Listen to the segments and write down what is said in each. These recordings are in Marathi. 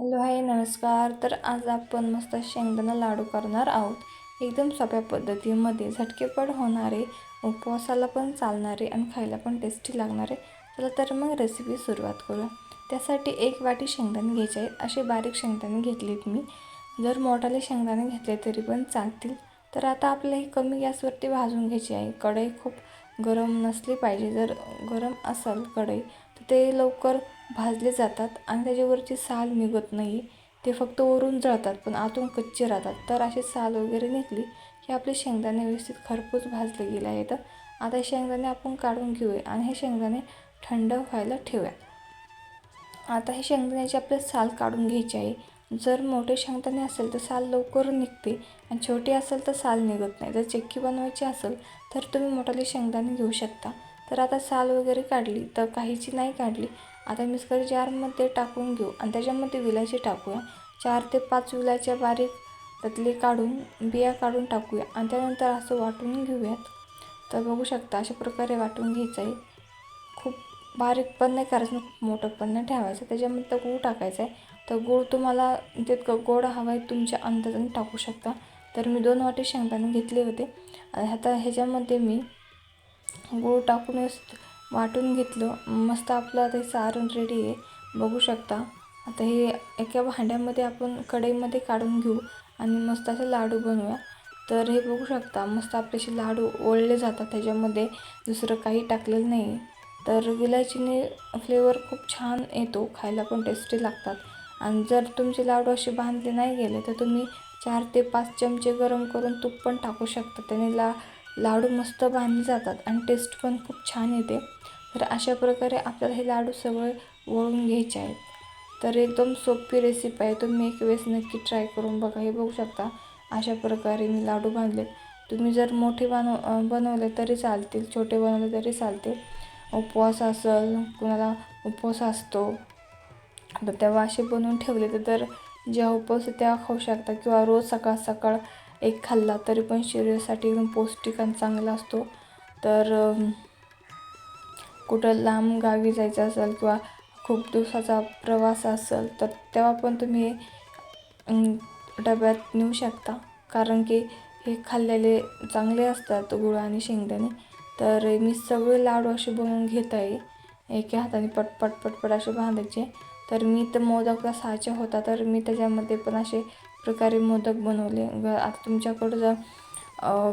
हॅलो हाय नमस्कार. तर आज आपण मस्त शेंगदाणा लाडू करणार आहोत. एकदम सोप्या पद्धतीमध्ये झटकेपट होणारे उपवासाला पण चालणारे आणि खायला पण टेस्टी लागणारे. चला तर मग रेसिपी सुरुवात करूया. त्यासाठी एक वाटी शेंगदाणे घ्यायचे आहेत. असे बारीक शेंगदाणे घेतलेत मी. जर मोठाले शेंगदाणे घेतले तरी पण चालतील. तर आता आपल्याला हे कमी गॅसवरती भाजून घ्यायची आहे. कढई खूप गरम नसली पाहिजे. जर गरम असेल कढई तर ते लवकर भाजले जातात आणि त्याच्यावरची साल निघत नाही. ते फक्त वरून जळतात पण आतून कच्चे राहतात. तर अशी साल वगैरे निघली की आपले शेंगदाणे व्यवस्थित खरपूस भाजले गेले आहेत. आता हे शेंगदाणे आपण काढून घेऊया आणि हे शेंगदाणे थंड व्हायला ठेवूया. आता हे शेंगदाण्याची आपल्याला साल काढून घ्यायची आहे. जर मोठे शेंगदाणे असेल तर साल लवकर निघते आणि छोटे असेल तर साल निघत नाही. जर चिक्की बनवायची असेल तर तुम्ही मोठाले शेंगदाणे घेऊ शकता. तर आता साल वगैरे काढली तर काहीची नाही काढली. आता मिक्सर जारमध्ये टाकून घेऊ आणि त्याच्यामध्ये विलायची टाकूया. चार ते पाच विलायच्या बारीक त्यातले काढून बिया काढून टाकूया आणि त्यानंतर असं वाटून घेऊयात. तर बघू शकता अशा प्रकारे वाटून घ्यायचं आहे. बारीक पण नाही करायचं मोठं पण नाही ठेवायचं. त्याच्यामध्ये तर गूळ टाकायचं आहे. तर गूळ तुम्हाला तितकं गोड हवं आहे तुमच्या अंदाजाने टाकू शकता. तर मी दोन वाटे शेंगदाणे घेतले होते. आता ह्याच्यामध्ये मी गूळ टाकून वाटून घेतलं. मस्त आपलं आता हे सारण रेडी आहे. बघू शकता. आता हे एका भांड्यामध्ये आपण कढईमध्ये काढून घेऊ आणि मस्त असे लाडू बनवूया. तर हे बघू शकता मस्त आपल्याशी लाडू ओळले जातात त्याच्यामध्ये. दुसरं काही टाकलेलं नाही तर विलायचीने फ्लेवर खूप छान येतो खायला पण टेस्टी लागतात. आणि जर तुमचे लाडू असे बांधले नाही गेले तर तुम्ही चार ते पाच चमचे गरम करून तूप पण टाकू शकता. त्याने ला लाडू मस्त बांधले जातात आणि टेस्ट पण खूप छान येते. तर अशा प्रकारे आपल्याला हे लाडू सगळे वळून घ्यायचे आहेत. तर एकदम सोपी रेसिपी आहे. तुम्ही एक वेळेस नक्की ट्राय करून बघा. हे बघू शकता अशा प्रकारे मी लाडू बांधले तुम्ही जर मोठे बनव बनवले तरी चालतील छोटे बनवले तरी चालते उपवास असेल कुणाला उपवास असतो. तर तेव्हा असे बनवून ठेवले तर ज्या उपवास त्या खाऊ शकता किंवा रोज सकाळ सकाळ एक खाल्ला तरी पण शरीरासाठी एकदम पौष्टिक आणि चांगला असतो. तर कुठं लांब गावी जायचं असेल किंवा खूप दिवसाचा प्रवास असेल तर तेव्हा पण तुम्ही डब्यात नेऊ शकता. कारण की हे खाल्लेले चांगले असतात गुळ आणि शेंगदाणे. तर मी सगळे लाडू असे बनवून घेत आहे. एका हाताने पटपट पटपट असे बांधायचे. तर मी तर मोदकला साचा होता तर मी त्याच्यामध्ये पण असे प्रकारे मोदक बनवले. ग आता तुमच्याकडं जर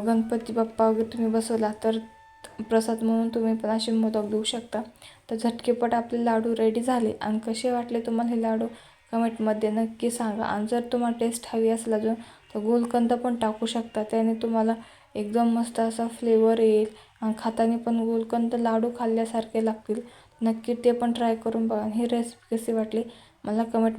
गणपती बाप्पा वगैरे तुम्ही बसवला तर प्रसाद म्हणून तुम्ही पण असे मोदक देऊ शकता. तर झटकेपट आपले लाडू रेडी झाले. आणि कसे वाटले तुम्हाला हे लाडू? कमेंटमध्ये नक्की सांगा. आणि जर तुम्हाला टेस्ट हवी असेल अजून तर गोलकंद पण टाकू शकता. त्याने तुम्हाला एकदम मस्त असा फ्लेवर येईल. खाताने पण गुलकंद लाडू खाल्ल्यासारखे लागतील. नक्की ते पण ट्राय करून बघा ही रेसिपी कशी वाटली मला कमेंट